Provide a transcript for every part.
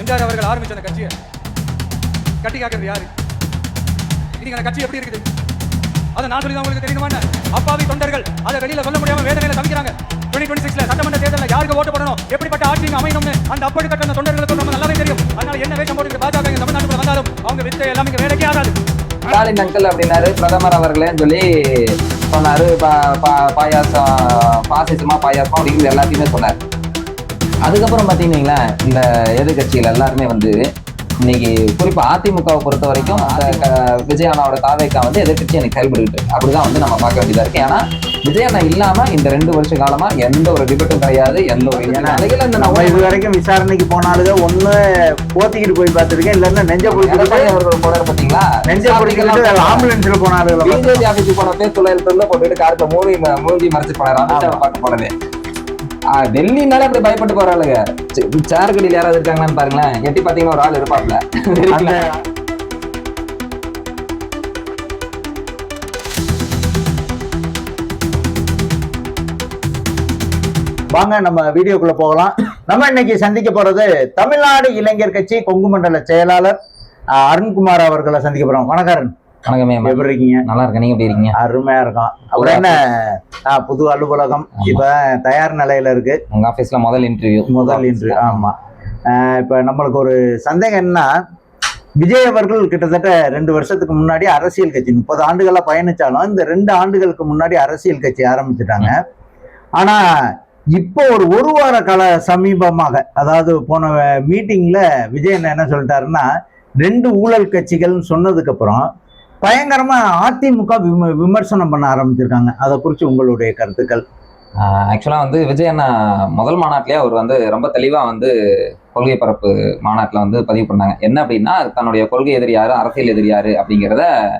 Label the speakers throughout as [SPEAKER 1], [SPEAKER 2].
[SPEAKER 1] எம்ஜிஆர் அவர்கள் ஆரம்பிச்ச அந்த கட்சியை கட்டி காக்கிறது யாரு? இன்னைக்கு அந்த கட்சி எப்படி இருக்குது? அதை நான் சொல்லி தான் உங்களுக்கு தெரியுமா என்ன? அப்பாவி தொண்டர்கள். அதை வெளியில சொல்ல முடியாம வேதனையில தவிக்கிறாங்க. 2026 சட்டமன்ற தேர்தலில் யாருக்கு ஓட்டு போடணும்? எப்படிப்பட்ட ஆட்சி அமையணும்னு அந்த அப்படி கட்ட தொண்டர்களுக்கு நம்ம நல்லாவே தெரியும். அதனால என்ன வேஷம் போட்டு பாஜக இங்க தமிழ்நாட்டுக்குள்ள வந்தாலும் அவங்க வித்தை எல்லாம் இங்க வேலைக்கே ஆகாது.
[SPEAKER 2] ஸ்டாலின் அங்கிள் அப்படின்னாரு பிரதமர் அவர்களேன்னு சொல்லி சொன்னாரு. பா- பா- பாயாசம் பாசிசமா பாயாசமா அப்படிங்கிறது எல்லாத்தையுமே சொன்னார். அதுக்கப்புறம் பார்த்தீங்கன்னா இந்த எதிர்கட்சிகள் எல்லாருமே வந்து இன்னைக்கு குறிப்பா அதிமுகவை பொறுத்த வரைக்கும் விஜய் அண்ணாவோட தாவேக்கா வந்து எதிர்கட்சி எனக்கு செயல்படுகிட்டு இருக்கு. அப்படிதான் வந்து நம்ம பார்க்க வேண்டியதா இருக்கு. ஏன்னா விஜய் அண்ணா இல்லாம இந்த ரெண்டு வருஷ காலமா எந்த ஒரு டிபேட்டும் கிடையாது எந்த ஒரு
[SPEAKER 3] நம்ம இது வரைக்கும் விசாரணைக்கு போனாலுங்க ஒண்ணு போத்திக்கிட்டு போய் பார்த்திருக்கேன் இல்லன்னா நெஞ்ச
[SPEAKER 2] அவர்கள் போறாரு பாத்தீங்களா
[SPEAKER 3] நெஞ்ச பிடிச்சிட்டு ஆம்புலன்ஸ்ல போனாலுங்க
[SPEAKER 2] பிஜேபி ஆபீஸ் போனப்பே துளையல் தொல்ல போட்டுட்டு காரத்தை மூடி மூழ்கி மறைச்சு போனாரு பார்க்க போனது. டெல்லினாலே அப்படி பயப்பட்டு போறாளுங்க சேர் கடையில் யாராவது இருக்காங்களான்னு பாருங்களேன். எட்டி பாத்தீங்கன்னா ஒரு ஆள் இருப்பாப்ல.
[SPEAKER 3] வாங்க நம்ம வீடியோக்குள்ள போகலாம். நம்ம இன்னைக்கு சந்திக்க போறது தமிழ்நாடு இளைஞர் கட்சி கொங்கு மண்டல செயலாளர் அருண்குமார் அவர்களை சந்திக்க போறோம். வணக்கம்
[SPEAKER 2] வணக்கமே
[SPEAKER 3] எப்படி இருக்கீங்க?
[SPEAKER 2] நல்லா இருக்கேன் நீங்க எப்படி இருக்கீங்க?
[SPEAKER 3] அருமையா இருக்கும் அப்புறம் என்ன? புது அலுவலகம். இப்ப தயார் நிலையில இருக்கு.
[SPEAKER 2] உங்க ஆபீஸ்ல முதல் இன்டர்வியூ
[SPEAKER 3] முதல் இன்று ஆமா. இப்ப நம்மளுக்கு ஒரு சந்தேகம் என்ன விஜய் அவர்கள் கிட்டத்தட்ட ரெண்டு வருஷத்துக்கு முன்னாடி அரசியல் கட்சி முப்பது ஆண்டுகளா பயணிச்சாலும் இந்த ரெண்டு ஆண்டுகளுக்கு முன்னாடி அரசியல் கட்சி ஆரம்பிச்சிட்டாங்க. ஆனா இப்போ ஒரு ஒரு வார கால சமீபமாக அதாவது போன மீட்டிங்ல விஜய் என்ன சொல்லிட்டாருன்னா ரெண்டு ஊழல் கட்சிகள்னு சொன்னதுக்கு அப்புறம் பயங்கரமா அதிமுக விம- விமர்சனம் பண்ண ஆரம்பிச்சிருக்காங்க. அதை குறித்து உங்களுடைய கருத்துக்கள்.
[SPEAKER 2] ஆக்சுவலாக வந்து விஜய் அண்ணா முதல் மாநாட்டிலேயே அவர் வந்து ரொம்ப தெளிவாக வந்து கொள்கை பரப்பு மாநாட்டில் வந்து பதிவு பண்ணாங்க. என்ன அப்படின்னா தன்னுடைய கொள்கை எதிரி யார் அரசியல் எதிரி யார் அப்படிங்கிறத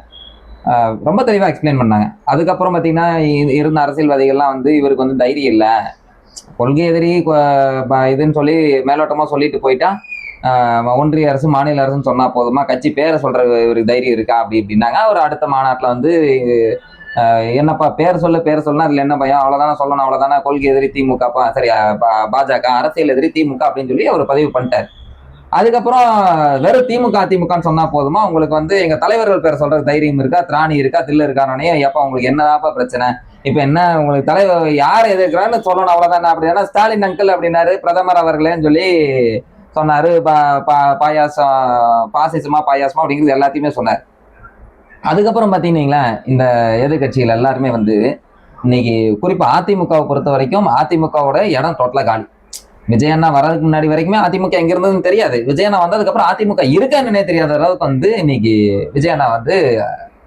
[SPEAKER 2] ரொம்ப தெளிவாக எக்ஸ்பிளைன் பண்ணாங்க. அதுக்கப்புறம் பார்த்தீங்கன்னா இருந்த அரசியல்வாதிகள்லாம் வந்து இவருக்கு வந்து தைரியம் இல்லை. கொள்கை எதிரி இதுன்னு சொல்லி மேலோட்டமாக சொல்லிட்டு போயிட்டா ஒன்றிய அரசு மாநில அரசுன்னு சொன்னா போதுமா? கட்சி பேரை சொல்ற ஒரு தைரியம் இருக்கா அப்படி இப்படின்னாங்க. அவர் அடுத்த மாநாட்டில் வந்து என்னப்பா பேர் சொல்ல பேர் சொல்லணும் அதுல என்ன பையன் அவ்வளவுதானே சொல்லணும் அவ்வளவுதானே? கொள்கை எதிரி திமுக சரி பா- பாஜக அரசியல் எதிரி திமுக அப்படின்னு சொல்லி அவர் பதிவு பண்ணிட்டார். அதுக்கப்புறம் வெறும் திமுக அதிமுகன்னு சொன்னா போதுமா? உங்களுக்கு வந்து எங்க தலைவர்கள் பேர் சொல்ற தைரியம் இருக்கா? திராணி இருக்கா? தில்லு இருக்கானே எப்ப உங்களுக்கு என்னதாப்பா பிரச்சனை? இப்ப என்ன உங்களுக்கு தலைவர் யார் எதிர்க்கிறான்னு சொல்லணும் அவ்வளவுதானே? அப்படின்னா ஸ்டாலின் அங்கிள் அப்படின்னாரு பிரதமர் அவர்களேன்னு சொல்லி சொன்னாரு. பா- பா- பாயாசம் பாசிசமா பாயாசமா அப்படிங்கிறது எல்லாத்தையுமே சொன்னார். அதுக்கப்புறம் பாத்தீங்கன்னா இந்த எதிர்கட்சிகள் எல்லாருமே வந்து இன்னைக்கு குறிப்பா அதிமுகவை பொறுத்த வரைக்கும் அதிமுகவோட இடம் டோட்டலா காலி. விஜயண்ணா வர்றதுக்கு முன்னாடி வரைக்குமே அதிமுக எங்க இருந்ததுன்னு தெரியாது. விஜயண்ணா வந்ததுக்கு அப்புறம் அதிமுக இருக்கான்னு தெரியாத அளவுக்கு வந்து இன்னைக்கு விஜயண்ணா வந்து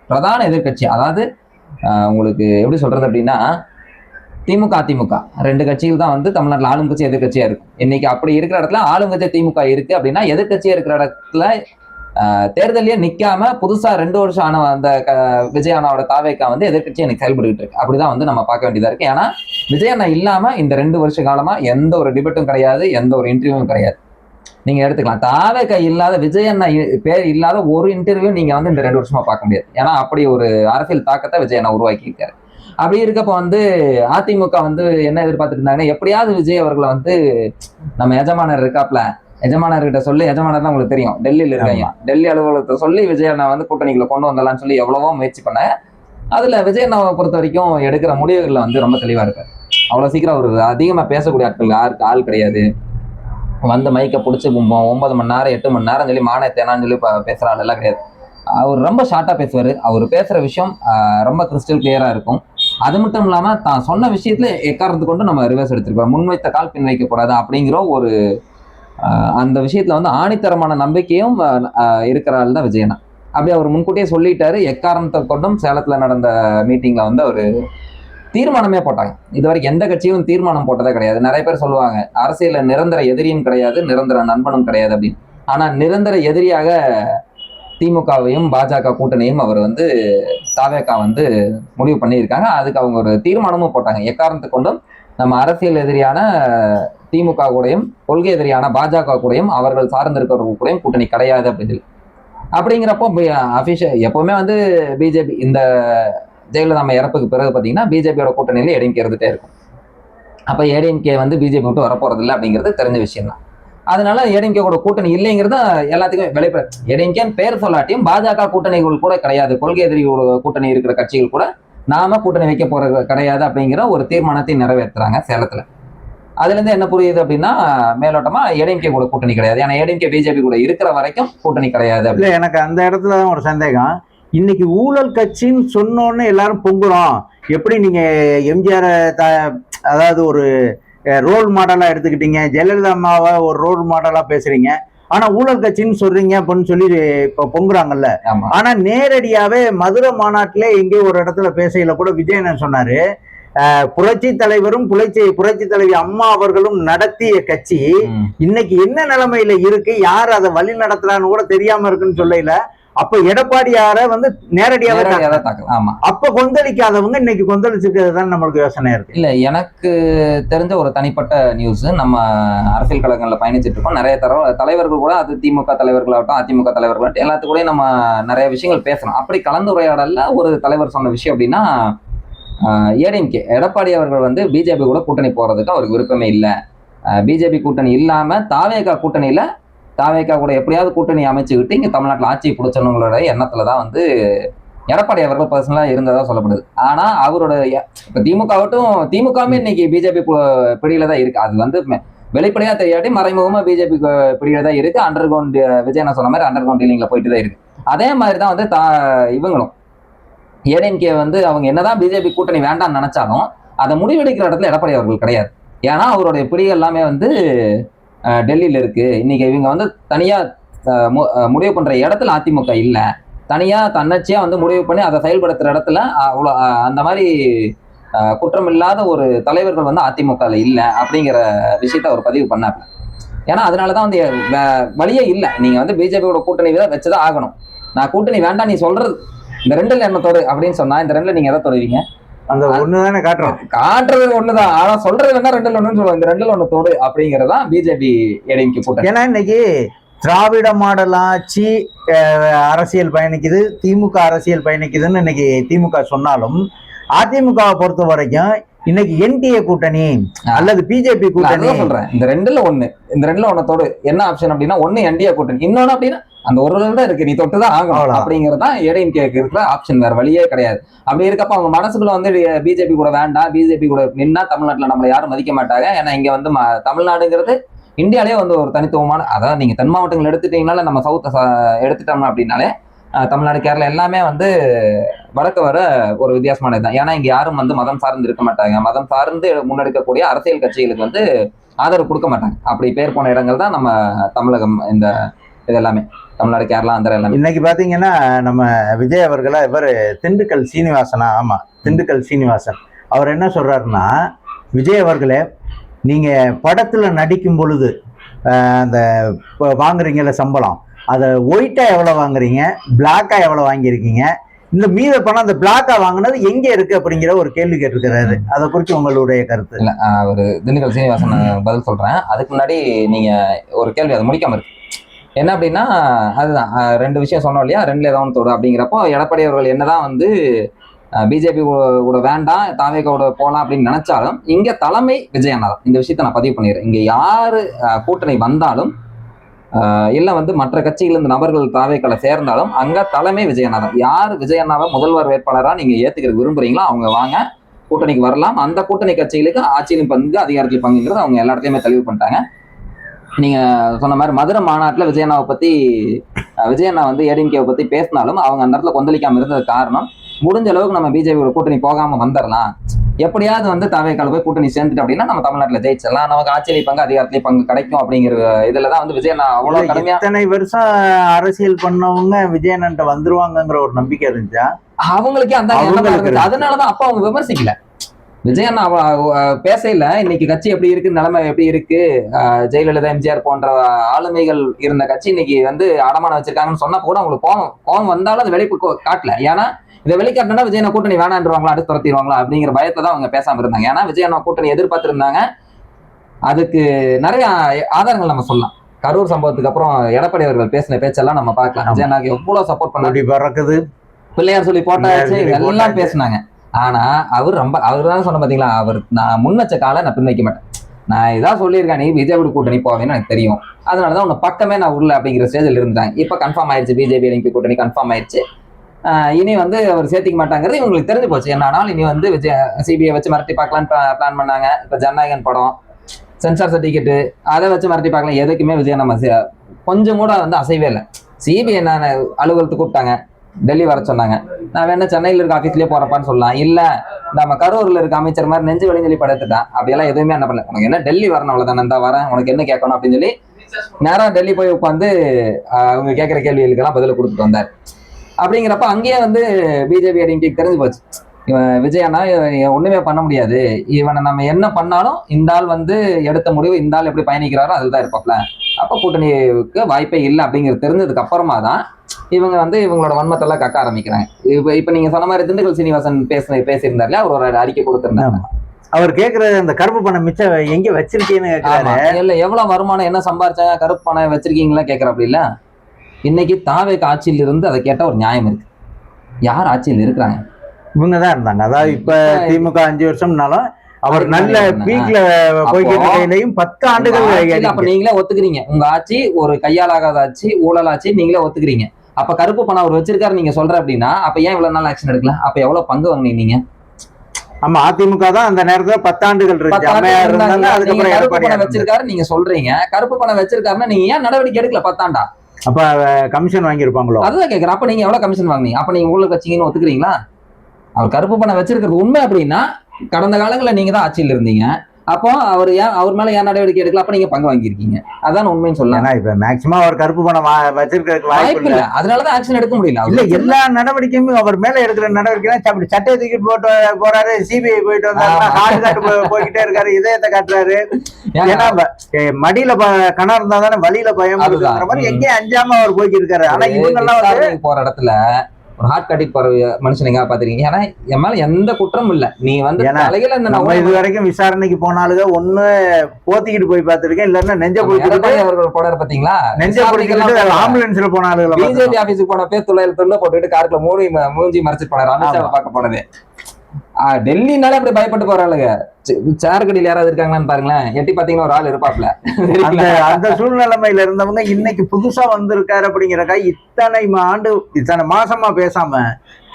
[SPEAKER 2] பிரதான எதிர்க்கட்சி. அதாவது உங்களுக்கு எப்படி சொல்றது அப்படின்னா திமுக அதிமுக. ரெண்டு கட்சிகள் தான் வந்து தமிழ்நாட்டில் ஆளும் கட்சி எதிர்க்கட்சியா இருக்கும் இன்னைக்கு அப்படி இருக்கிற இடத்துல ஆளும் கட்சி திமுக இருக்கு அப்படின்னா எதிர்கட்சியா இருக்கிற இடத்துல தேர்தலையே நிக்காம புதுசா ரெண்டு வருஷம் ஆன அந்த க- விஜய் அண்ணாவோட தாவேக்கா வந்து எதிர்கட்சி எனக்கு செயல்பட்டுக்கிட்டு இருக்கு. அப்படிதான் வந்து நம்ம பார்க்க வேண்டியதா இருக்கு. ஏன்னா விஜய் அண்ணா இல்லாம இந்த ரெண்டு வருஷ காலமா எந்த ஒரு டிபேட்டும் கிடையாது எந்த ஒரு இன்டர்வியூவும் கிடையாது. நீங்க எடுத்துக்கலாம். தாவேக்கா இல்லாத விஜய் அண்ணா இ- பேர் இல்லாத ஒரு இன்டர்வியூ நீங்க வந்து இந்த ரெண்டு வருஷமா பார்க்க முடியாது. ஏன்னா அப்படி ஒரு அரசியல் தாக்கத்தை விஜய் அண்ணா உருவாக்கி இருக்காரு அப்படி இருக்கப்ப வந்து அதிமுக வந்து என்ன எதிர்பார்த்துட்டு இருந்தாங்கன்னா எப்படியாவது விஜய் அவர்களை வந்து நம்ம எஜமானர் இருக்காப்ல எஜமானர்கிட்ட சொல்லி எஜமானர் தான் உங்களுக்கு தெரியும். டெல்லியில இருக்காங்க டெல்லி அலுவலகத்தை சொல்லி விஜய் அண்ணா வந்து கூட்டணிக்குள்ள கொண்டு வந்துடலாம்னு சொல்லி எவ்வளவோ முயற்சி பண்ண அதுல விஜய் அண்ணாவை பொறுத்த வரைக்கும் எடுக்கிற முடிவுகள்ல வந்து ரொம்ப தெளிவா இருக்காரு. அவ்வளவு சீக்கிரம் அவர் அதிகமா பேசக்கூடிய ஆட்கள் யாருக்கு ஆள் கிடையாது. வந்து மைக்கை பிடிச்சி ஒன்பது மணி நேரம் எட்டு மணி நேரம் சொல்லி மானத்தேனான்னு சொல்லி ப- பேசுற ஆள் எல்லாம் கிடையாது. அவர் ரொம்ப ஷார்ட்டா பேசுவார். அவர் பேசுற விஷயம் ரொம்ப கிறிஸ்டல் கிளியரா இருக்கும். அது மட்டும் இல்லாம தான் சொன்ன விஷயத்துல எக்காரணத்து கொண்டு நம்ம ரிவர்ஸ் எடுத்திருக்கோம். முன்வைத்த கால் பின் வைக்கக்கூடாது அப்படிங்கிற ஒரு அந்த விஷயத்துல வந்து ஆணித்தரமான நம்பிக்கையும் ஆஹ், இருக்கிற ஆள் தான் விஜயனா. அப்படி அவர் முன்கூட்டியே சொல்லிட்டாரு. எக்காரணத்தை கொண்டும் சேலத்துல நடந்த மீட்டிங்ல வந்து அவர் தீர்மானமே போட்டாங்க. இது வரைக்கும் எந்த கட்சியும் தீர்மானம் போட்டதே கிடையாது. நிறைய பேர் சொல்லுவாங்க அரசியலில் நிரந்தர எதிரியும் கிடையாது நிரந்தர நண்பனும் கிடையாது அப்படின்னு. ஆனா நிரந்தர எதிரியாக திமுகவையும் பாஜக கூட்டணியும் அவர் வந்து தாவேக்கா வந்து முடிவு பண்ணியிருக்காங்க அதுக்கு அவங்க ஒரு தீர்மானமும் போட்டாங்க. எக்காரணத்தை கொண்டும் நம்ம அரசியல் எதிரியான திமுக கூடயும் கொள்கை எதிரியான பாஜக கூடயும் அவர்கள் சார்ந்திருக்கிறவங்க கூடயும் கூட்டணி கிடையாது அப்படின்னு சொல்லி. அப்படிங்கிறப்போ அபிஷேக் எப்பவுமே வந்து பிஜேபி இந்த ஜெயலலிதா நம்ம இறப்புக்கு பிறகு பார்த்தீங்கன்னா பிஜேபியோட கூட்டணியில் ஏடிஎம்கே இருந்துகிட்டே இருக்கும். அப்போ ஏடிஎம்கே வந்து பிஜேபி விட்டு வரப்போறதில்லை அப்படிங்கிறது தெரிஞ்ச விஷயம் தான் அதனால ஏடிஎம்கே கூட கூட்டணி இல்லைங்கிறது எல்லாத்துக்கும் வெளிப்பட ஏடிஎம்கேன்னு பேர் சொல்லாட்டியும் பாஜக கூட்டணிகள் கூட கிடையாது. கொள்கை எதிரி கூட்டணி இருக்கிற கட்சிகள் கூட நாம கூட்டணி வைக்க போறது கிடையாது அப்படிங்கிற ஒரு தீர்மானத்தை நிறைவேற்றுறாங்க சேலத்துல. அதுல இருந்து என்ன புரியுது அப்படின்னா மேலோட்டமா ஏடிஎம்கே கூட கூட்டணி கிடையாது. ஏன்னா ஏடிஎம்கே பிஜேபி கூட இருக்கிற வரைக்கும் கூட்டணி கிடையாது
[SPEAKER 3] இல்ல எனக்கு அந்த இடத்துல தான் ஒரு சந்தேகம். இன்னைக்கு ஊழல் கட்சின்னு சொன்னோன்னு எல்லாரும் பொங்குறோம். எப்படி நீங்க எம்ஜிஆர் த அதாவது ஒரு ரோல் மாடலா எடுத்துக்கிட்டீங்க. ஜெயலலிதா அம்மாவை ஒரு ரோல் மாடலா பேசுறீங்க. ஆனா ஊழல் கட்சின்னு சொல்றீங்க அப்படின்னு சொல்லி இப்ப பொங்குறாங்கல்ல. ஆனா நேரடியாவே மதுரை மாநாட்டிலே எங்கேயோ ஒரு இடத்துல பேசையில கூட விஜயன் சொன்னாரு? புரட்சி தலைவரும் புரட்சி புரட்சி தலைவி அம்மா அவர்களும் நடத்திய கட்சி. இன்னைக்கு என்ன நிலைமையில இருக்கு? யார் அதை வழி நடத்துறான்னு கூட தெரியாம இருக்குன்னு சொல்லையில அப்ப எடப்பாடியார வந்து நேரடியாவே
[SPEAKER 2] நேரடியா
[SPEAKER 3] தாக்குறாங்க.
[SPEAKER 2] தான் தாக்கலாம் ஆமா.
[SPEAKER 3] அப்ப கொந்தளிக்காதவங்க இன்னைக்கு கொந்தளிச்சிருக்கிறது தான் நம்மளுக்கு யோசனை இருக்கு.
[SPEAKER 2] இல்ல எனக்கு தெரிஞ்ச ஒரு தனிப்பட்ட நியூஸ் நம்ம அரசியல் கழகங்கள்ல பயணிச்சுட்டு இருக்கோம். நிறைய தர தலைவர்கள் கூட அது திமுக தலைவர்களாகட்டும் அதிமுக தலைவர்களாகட்டும் எல்லாத்து கூடயும் நம்ம நிறைய விஷயங்கள் பேசணும் அப்படி கலந்துரையாடல்ல ஒரு தலைவர் சொன்ன விஷயம் அப்படின்னா ஏடிஎம்கே எடப்பாடி அவர்கள் வந்து பிஜேபி கூட கூட்டணி போறதுக்கு அவருக்கு விருப்பமே இல்லை. பிஜேபி கூட்டணி இல்லாம தாவேகா கூட்டணியில தாவேக்கா கூட எப்படியாவது கூட்டணி அமைச்சுக்கிட்டு இங்கே தமிழ்நாட்டில் ஆட்சியை பிடிச்சவங்களோட எண்ணத்தில் தான் வந்து எடப்பாடி அவர்கள் பர்சனலாக இருந்ததாக சொல்லப்படுது. ஆனால் அவரோட இப்போ திமுகவட்டும் திமுக திமுகவுமே இன்னைக்கு பிஜேபி பிடியில தான் இருக்கு. அது வந்து வெளிப்படையாக தெரியாட்டி மறைமுகமாக பிஜேபி பிடியில தான் இருக்கு. அண்டர் கிரவுண்ட் விஜய் நான் சொன்ன மாதிரி அண்டர் கிரவுண்ட் டீலிங்கில் போயிட்டு தான் இருக்கு. அதே மாதிரி தான் வந்து தா இவங்களும். ஏடிஎம்கே வந்து அவங்க என்னதான் பிஜேபி கூட்டணி வேண்டாம்னு நினைச்சாலும் அதை முடிவெடுக்கிற இடத்துல எடப்பாடி அவர்கள் கிடையாது. ஏன்னா அவருடைய பிடி எல்லாமே வந்து டெல்லியில இருக்கு. இன்னைக்கு இவங்க வந்து தனியா மு- முடிவு பண்ற இடத்துல அதிமுக இல்ல. தனியா தன்னச்சியா வந்து முடிவு பண்ணி அதை செயல்படுத்துற இடத்துல அவ்வளோ அந்த மாதிரி குற்றம் குற்றமில்லாத ஒரு தலைவர்கள் வந்து அதிமுகவில் இல்லை இல்ல அப்படிங்கிற விஷயத்த அவர் பதிவு பண்ணார் ஏன்னா அதனாலதான் வந்து வழியே இல்லை. நீங்க வந்து பிஜேபியோட கூட்டணி தான் வச்சுதான் ஆகணும். நான் கூட்டணி வேண்டாம் நீ சொல்றது. இந்த ரெண்டுல என்ன தொடு அப்படின்னு சொன்னா இந்த ரெண்டுல நீங்க எதை தொடுவீங்க?
[SPEAKER 3] அந்த ஒண்ணுதானே காட்டுறோம்
[SPEAKER 2] காட்டுறது ஒண்ணுதான். ஆனா சொல்றது வேணா ரெண்டுல ஒண்ணுன்னு சொல்லுவாங்க. இந்த ரெண்டுல ஒண்ணு தொடு அப்படிங்கறதா பிஜேபி ஏடிஎம்கே கூட்டணி
[SPEAKER 3] ஏன்னா இன்னைக்கு திராவிட மாடல் ஆட்சி அரசியல் பயணிக்குது. திமுக அரசியல் பயணிக்குதுன்னு இன்னைக்கு திமுக சொன்னாலும் அதிமுகவை பொறுத்த வரைக்கும் இன்னைக்கு என்டிஏ கூட்டணி அல்லது பிஜேபி கூட்டணி.
[SPEAKER 2] சொல்றேன். இந்த ரெண்டுல ஒண்ணு. இந்த ரெண்டுல ஒண்ணு தொடு என்ன ஆப்ஷன் அப்படின்னா ஒண்ணு என்டிஏ கூட்டணி. இன்னொன்னு அப்படின்னா அந்த ஒரு தான் இருக்கு. நீ தொட்டுதான் ஆகணும்.
[SPEAKER 3] அவ்வளவுதான்.
[SPEAKER 2] அப்படிங்கறதா ஏடிஎம்கேக்கு இருக்கிற ஆப்ஷன் வேற வழியே கிடையாது. அப்படி இருக்கப்ப அவங்க மனசுக்குள்ள வந்து பிஜேபி கூட வேண்டாம். பிஜேபி கூட நின்னா தமிழ்நாட்டுல நம்மளை யாரும் மதிக்க மாட்டாங்க. ஏன்னா இங்க வந்து தமிழ்நாடுங்கிறது இந்தியாலே வந்து ஒரு தனித்துவமான அதாவது நீங்க தென் மாவட்டங்கள் எடுத்துட்டீங்கனால நம்ம சவுத் எடுத்துட்டோம்னா அப்படின்னாலே தமிழ்நாடு கேரளா எல்லாமே வந்து வடக்கு வர ஒரு வித்தியாசமானது தான் ஏன்னா இங்க யாரும் வந்து மதம் சார்ந்து இருக்க மாட்டாங்க. மதம் சார்ந்து முன்னெடுக்கக்கூடிய அரசியல் கட்சிகளுக்கு வந்து ஆதரவு கொடுக்க மாட்டாங்க. அப்படி பேர் போன இடங்கள் தான் நம்ம தமிழகம் இந்த இது எல்லாமே தமிழ்நாடு கேரளா அந்த எல்லாமே.
[SPEAKER 3] இன்னைக்கு பாத்தீங்கன்னா நம்ம விஜய் அவர்களா இவர் திண்டுக்கல் சீனிவாசனா? ஆமா திண்டுக்கல் சீனிவாசன். அவர் என்ன சொல்றாருன்னா விஜய் அவர்களே நீங்க படத்துல நடிக்கும் பொழுது அந்த வாங்குறீங்கல்ல சம்பளம். அதை ஒயிட்டா எவ்வளவு வாங்குறீங்க? பிளாக்கா எவ்வளவு வாங்கியிருக்கீங்க? இந்த மீத பணம் அந்த பிளாக்கா வாங்கினது எங்க இருக்கு அப்படிங்கிற ஒரு கேள்வி கேட்டிருக்கிறாரு. அதை குறித்து உங்களுடைய கருத்து.
[SPEAKER 2] இல்ல ஒரு திண்டுக்கல் சீனிவாசன் பதில் சொல்றேன். அதுக்கு முன்னாடி நீங்க ஒரு கேள்வி அதை முடிக்காம இருக்கு. என்ன அப்படின்னா அதுதான் ரெண்டு விஷயம் சொன்னோம் இல்லையா? ரெண்டுல ஏதாவது ஒன்று தொடு அப்படிங்கிறப்போ எடப்பாடி அவர்கள் என்னதான் வந்து பிஜேபி கூட வேண்டாம் தாவேக கூட போகலாம் அப்படின்னு நினைச்சாலும் இங்க தலைமை விஜய் தான் இந்த விஷயத்த நான் பதிவு பண்ணிடுறேன். இங்க யாரு கூட்டணி வந்தாலும் இல்லை வந்து மற்ற கட்சிகள் இந்த நபர்கள் தாவேக்களை சேர்ந்தாலும் அங்கே தலைமை விஜய் தான் யார் விஜய் அண்ணாவை முதல்வர் வேட்பாளராக நீங்கள் ஏற்றுக்க விரும்புகிறீங்களோ அவங்க வாங்க. கூட்டணிக்கு வரலாம். அந்த கூட்டணி கட்சிகளுக்கு ஆட்சியிலும் பங்கு அதிகாரத்தில் பங்குங்கிறது அவங்க எல்லா இடத்துலையுமே தெளிவு பண்ணிட்டாங்க. நீங்க சொன்ன மாதிரி மதுரை மாநாட்டில் விஜயண்ணாவை பத்தி விஜயண்ணா வந்து ஏடிஎம்கேவை பத்தி பேசினாலும் அவங்க அந்த இடத்துல கொந்தளிக்காம இருந்தது காரணம் முடிஞ்ச அளவுக்கு நம்ம பிஜேபியோட கூட்டணி போகாம வந்துடலாம் எப்படியாவது வந்து தவைக்கால போய் கூட்டணி சேர்ந்துட்டு அப்படின்னா நம்ம தமிழ்நாட்டுல ஜெயிச்சிடலாம். நமக்கு ஆட்சியிலே பங்கு அதிகாரத்திலே பங்கு கிடைக்கும் அப்படிங்கிற இதுலதான் வந்து விஜயண்ணா அவ்வளவு கடுமையா
[SPEAKER 3] இத்தனை வருஷம் அரசியல் பண்ணவங்க விஜயனன்ட்ட வந்துருவாங்கங்கிற ஒரு நம்பிக்கை இருந்துச்சா?
[SPEAKER 2] அவங்களுக்கே அந்த. அதனாலதான் அப்ப அவங்க விமர்சிக்கல. விஜயண்ணா அவ- அவ- பேசையில இன்னைக்கு கட்சி எப்படி இருக்கு நிலைமை எப்படி இருக்கு? ஜெயலலிதா எம்ஜிஆர் போன்ற ஆளுமைகள் இருந்த கட்சி இன்னைக்கு வந்து அடமானம் வச்சிருக்காங்கன்னு சொன்னா கூட அவங்களுக்கு கோவம் கோவம் வந்தாலும் அது வெளிப்பு காட்டல. ஏன்னா இதை வெளிக்காட்டினா விஜயண்ணா கூட்டணி வேணான்றவாங்களா அடுத்து துரத்திடுவாங்களா அப்படிங்கிற பயத்தை தான் அவங்க பேசாம இருந்தாங்க. ஏன்னா விஜயண்ணா கூட்டணி எதிர்பார்த்திருந்தாங்க. அதுக்கு நிறைய ஆதாரங்கள் நம்ம சொல்லலாம். கரூர் சம்பவத்துக்கு அப்புறம் எடப்பாடி அவர்கள் பேசின பேச்செல்லாம் நம்ம பார்க்கலாம்.
[SPEAKER 3] ஆமா.
[SPEAKER 2] விஜயண்ணாக்கு எவ்வளவு சப்போர்ட்
[SPEAKER 3] அப்படி பறக்குது?
[SPEAKER 2] பிள்ளையார் சொல்லி போட்டாச்சு எல்லாம். பேசுனாங்க. ஆனா அவர் ரொம்ப அவர் தான் சொன்ன பாத்தீங்களா அவர் நான் முன் வச்ச காலை நான் பின் வைக்க மாட்டேன். நான் இதான் சொல்லியிருக்கேன் நீ பிஜேபி கூட்டணி போவேன்னு எனக்கு தெரியும். அதனால தான் உன்னை பக்கமே நான் உள்ள அப்படிங்கிற ஸ்டேஜில் இருந்தாங்க இப்போ கன்ஃபார்ம் ஆயிடுச்சு பிஜேபி எலிபி கூட்டணி கன்ஃபார்ம் ஆயிடுச்சு இனி வந்து அவர் சேர்த்திக்க மாட்டாங்கிறது இவங்களுக்கு தெரிஞ்சு போச்சு. என்ன ஆனாலும் இனி வந்து விஜய் சிபிஐ வச்சு மிரட்டி பார்க்கலான்னு பிளான் பண்ணாங்க. இப்போ ஜனநாயகன் படம் சென்சார் சர்டிஃபிகேட்டு அதை வச்சு மிரட்டி பார்க்கலாம் எதுக்குமே விஜய் நம்ம கொஞ்சம் கூட வந்து அசைவே இல்லை. சிபிஐ நான் அலுவலகத்துக்கு கூப்பிட்டாங்க. டெல்லி வர சொன்னாங்க. நான் வேணா சென்னையில் இருக்க ஆஃபீஸ்லேயே போகிறப்பான்னு சொல்லலாம். இல்லை நம்ம கரூரில் இருக்க அமைச்சர் மாதிரி நெஞ்சு வழி படுத்துட்டான் அப்படியெல்லாம் எதுவுமே என்ன பண்ணல உனக்கு என்ன டெல்லி வரணும் அவ்வளோதான் நான் வரேன். உனக்கு என்ன கேட்கணும் அப்படின்னு சொல்லி நேராக டெல்லி போய் உட்காந்து அவங்க கேட்குற கேள்விகளுக்கெல்லாம் பதில் கொடுத்துட்டு வந்தார். அப்படிங்கிறப்ப அங்கேயே வந்து பிஜேபி அடிங்க தெரிஞ்சு போச்சு. இவன் விஜய் அண்ணா இவன் ஒண்ணுமே பண்ண முடியாது. இவனை நம்ம என்ன பண்ணாலும் இந்த ஆள் வந்து எடுத்த முடிவு இந்த ஆள் எப்படி பயணிக்கிறாரோ அதுதான் இருப்பாப்ல அப்ப கூட்டணிக்கு வாய்ப்பே இல்லை அப்படிங்கிறது தெரிஞ்சதுக்கு அப்புறமா தான் இவங்க வந்து இவங்களோட வன்மத்தெல்லாம் கக்க ஆரம்பிக்கிறாங்க. இப்ப இப்ப நீங்க சொன்ன மாதிரி திண்டுக்கல் சீனிவாசன் பேச பேசியிருந்தாரு இல்லையா அவர் ஒரு அறிக்கை கொடுத்திருந்தாங்க
[SPEAKER 3] அவர் கேக்குறது அந்த கருப்பு பணம் மிச்சம் எங்க
[SPEAKER 2] ஆமா. இல்ல எவ்வளவு வருமானம் என்ன சம்பாரிச்சாங்க கருப்பு பணம் வச்சிருக்கீங்களா கேக்குறாப்படி இல்ல? இன்னைக்கு தாவேக்கு ஆட்சியில் இருந்து அதை கேட்டா ஒரு நியாயம் இருக்கு. யார் ஆட்சியில் இருக்கிறாங்க?
[SPEAKER 3] இவங்க தான் இருந்தாங்க. அதாவது இப்ப திமுக அஞ்சு வருஷம்னாலும் அவர் நல்ல. பீக்ல போய்கிட்டு
[SPEAKER 2] அப்போ-
[SPEAKER 3] இருக்கையிலையும் பத்து ஆண்டுகள்
[SPEAKER 2] அப்ப. நீங்களே ஒத்துக்கிறீங்க. உங்க ஆட்சி ஒரு கையாலாகாத ஆட்சி ஊழல் ஆட்சி நீங்களே ஒத்துக்கிறீங்க. அப்ப கருப்பு பணம் அவர் வச்சிருக்காரு நீங்க சொல்ற அப்படின்னா அப்ப ஏன் இவ்வளவு நாள் ஆக்ஷன் எடுக்கல? அப்ப எவ்வளவு பங்கு வாங்குனீங்க
[SPEAKER 3] ஆமா அதிமுக தான் அந்த நேரத்துல பத்தாண்டுகள் இருந்துச்சு. அதுக்கப்புறம்
[SPEAKER 2] வச்சிருக்காரு நீங்க சொல்றீங்க. கருப்பு பணம் வச்சிருக்காருன்னா நீங்க ஏன் நடவடிக்கை எடுக்கல பத்தாண்டா?
[SPEAKER 3] அப்ப கமிஷன் வாங்கியிருப்பாங்களோ?
[SPEAKER 2] அதுதான் கேக்குறேன். அப்ப நீங்க எவ்வளவு கமிஷன் வாங்குனீங்க? அப்ப நீங்க ஊழல் கட்சிங்கன்னு ஒத்துக்கிறீங்களா? அவர் கருப்பு பணம் வச்சிருக்கிறது உண்மை அப்படின்னா கடந்த காலங்களில் நீங்க தான் ஆட்சியில் இருந்தீங்க. அப்போ அவர் ஏன் அவர் மேல ஏன் நடவடிக்கை எடுக்கல? அப்ப நீங்க பங்கு வாங்கியிருக்கீங்க. அதான் உண்மைன்னு சொல்லலாம்.
[SPEAKER 3] இப்ப மேக்சிமம் அவர் கருப்பு பணம் வச்சிருக்கிறதுக்கு வாய்ப்பு இல்ல.
[SPEAKER 2] அதனாலதான் ஆக்ஷன் எடுக்க முடியல.
[SPEAKER 3] இல்ல எல்லா நடவடிக்கையுமே அவர் மேல எடுக்கிற நடவடிக்கை அப்படி சட்டை தூக்கிட்டு போட்டு போறாரு சிபிஐ போயிட்டு வந்தாரு போய்கிட்டே இருக்காரு இதயத்தை காட்டுறாரு. ஏன்னா மடியில கணம் இருந்தா தானே வழியில பயம் மாதிரி. எங்கேயும் அஞ்சாம அவர் போய்க்கு இருக்காரு ஆனா
[SPEAKER 2] ஒரு
[SPEAKER 3] இவங்க எல்லாம் வந்து
[SPEAKER 2] விசாரணைக்கு போற இடத்துல ஒரு ஹார்ட் கட்டிட்டு போற மனுஷனுங்க பாத்திருக்கீங்க ஏன்னா என் மேல எந்த குற்றமும் இல்ல. நீ வந்து தலையில இந்த
[SPEAKER 3] நம்ம இது வரைக்கும் விசாரணைக்கு போனாலுங்க ஒண்ணு போத்திக்கிட்டு போய் பார்த்திருக்கேன் இல்லன்னா நெஞ்ச
[SPEAKER 2] எடப்பாடி அவர்கள் போடாரு பாத்தீங்களா?
[SPEAKER 3] நெஞ்ச பிடிச்சிட்டு ஆம்புலன்ஸ்ல போன ஆளுகளை
[SPEAKER 2] பிஜேபி. ஆபீஸுக்கு போன பேர் துளையில துள்ள போட்டுட்டு காருக்குள்ள மூடி மூஞ்சி மறைச்சிட்டு போனாரு. அமித்ஷாவை
[SPEAKER 3] ஆமா.
[SPEAKER 2] பார்க்க போனது. டெல்லினாலே அப்படி பயப்பட்டு போறாளுங்க. சேருக்கடியில் யாராவது இருக்காங்களான்னு பாருங்களேன். எட்டி பாத்தீங்கன்னா ஒரு ஆள் இருப்பாப்ல
[SPEAKER 3] அந்த அந்த சூழ்நிலைமையில இருந்தவங்க இன்னைக்கு புதுசா வந்திருக்காரு அப்படிங்கிறக்கா இத்தனை ஆண்டு இத்தனை மாசமா பேசாம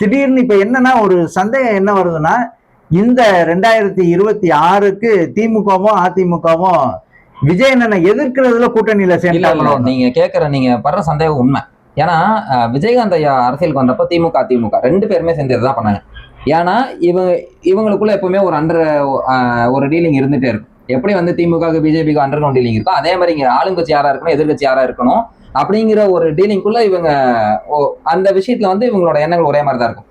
[SPEAKER 3] திடீர்னு இப்ப என்னன்னா ஒரு சந்தேகம் என்ன வருதுன்னா இந்த ரெண்டாயிரத்தி இருபத்தி ஆறுக்கு திமுகவும் அதிமுகவும் விஜயண்ணனை எதிர்க்கிறதுல கூட்டணியில சேர்ந்தாங்களோ
[SPEAKER 2] நீங்க கேக்குற நீங்க படுற சந்தேகம் உண்மை. ஏன்னா விஜயகாந்த் ஐயா அரசியலுக்கு வந்தப்ப திமுக திமுக ரெண்டு பேருமே சேர்ந்து தான் பண்ணாங்க. ஏன்னா இவங்க இவங்களுக்குள்ள எப்பவுமே ஒரு அண்டர் ஒரு டீலிங் இருந்துட்டே இருக்கும். எப்படி வந்து திமுக பிஜேபிக்கு அண்டர் கிரவுண்ட் டீலிங் இருக்கும் அதே மாதிரி இங்க ஆளுங்கட்சி யாரா இருக்கணும் எதிர்கட்சி யாரா இருக்கணும் அப்படிங்கிற ஒரு டீலிங்குள்ள இவங்க அந்த விஷயத்துல வந்து இவங்களோட எண்ணங்கள் ஒரே மாதிரி தான் இருக்கும்.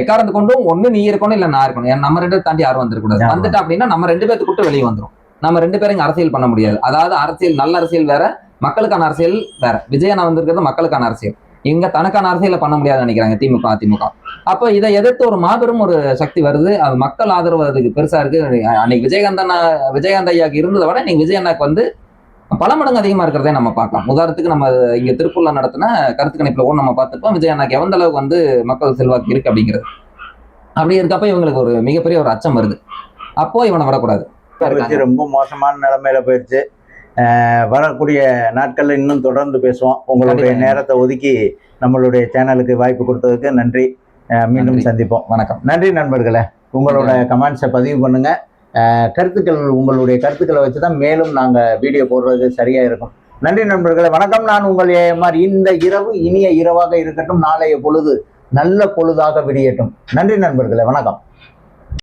[SPEAKER 2] எக்காரணத்து கொண்டும் ஒண்ணு நீ இருக்கணும் இல்ல நான் இருக்கணும். நம்ம ரெண்டு தாண்டி யாரும் வந்துடக்கூடாது. வந்துட்டா அப்படின்னா நம்ம ரெண்டு பேர்த்து கூட்டு வெளியே வந்துரும். நம்ம ரெண்டு பேரும் இங்க அரசியல் பண்ண முடியாது. அதாவது அரசியல் நல்ல அரசியல் வேற மக்களுக்கான அரசியல் வேற. விஜயனா வந்திருக்கிறது மக்களுக்கான அரசியல். இங்க தனக்கான அரசியல பண்ண முடியாதுன்னு நினைக்கிறாங்க திமுக அதிமுக. அப்போ இதை எதிர்த்து ஒரு மாபெரும் ஒரு சக்தி வருது. அது மக்கள் ஆதரவு அதுக்கு பெருசா இருக்கு. அன்னைக்கு விஜயகாந்தனா விஜயகாந்த் ஐயாக்கு இருந்ததை விட இன்னைக்கு விஜய் அண்ணாக்கு வந்து பல மடங்கு அதிகமா இருக்கிறதே நம்ம பார்க்கலாம். உதாரணத்துக்கு நம்ம இங்க திருப்பூர்ல நடத்தின கருத்து கணிப்புல கூட நம்ம பார்த்துப்போம் விஜய் அண்ணாக்கு எந்த அளவுக்கு வந்து மக்கள் செல்வாக்கு இருக்கு அப்படிங்கிறது. அப்படி இருக்கப்ப இவங்களுக்கு ஒரு மிகப்பெரிய ஒரு அச்சம் வருது. அப்போ இவனை விடக்கூடாது.
[SPEAKER 3] ரொம்ப மோசமான நிலைமையில போயிடுச்சு வரக்கூடிய நாட்கள்ல இன்னும் தொடர்ந்து பேசுவோம். உங்களுடைய. நேரத்தை ஒதுக்கி நம்மளுடைய சேனலுக்கு வாய்ப்பு கொடுத்ததுக்கு நன்றி. மீண்டும். சந்திப்போம்.
[SPEAKER 2] வணக்கம்.
[SPEAKER 3] நன்றி நண்பர்களே. உங்களோட கமெண்ட்ஸை பதிவு பண்ணுங்க. அஹ் கருத்துக்கள் உங்களுடைய கருத்துக்களை வச்சு தான் மேலும் நாங்கள் வீடியோ போடுறது சரியா இருக்கும். நன்றி நண்பர்களே. வணக்கம். நான் உங்கள் ஏஎம்ஆர். இந்த இரவு இனிய இரவாக இருக்கட்டும். நாளைய பொழுது நல்ல பொழுதாக விடியட்டும். நன்றி நண்பர்களே. வணக்கம்.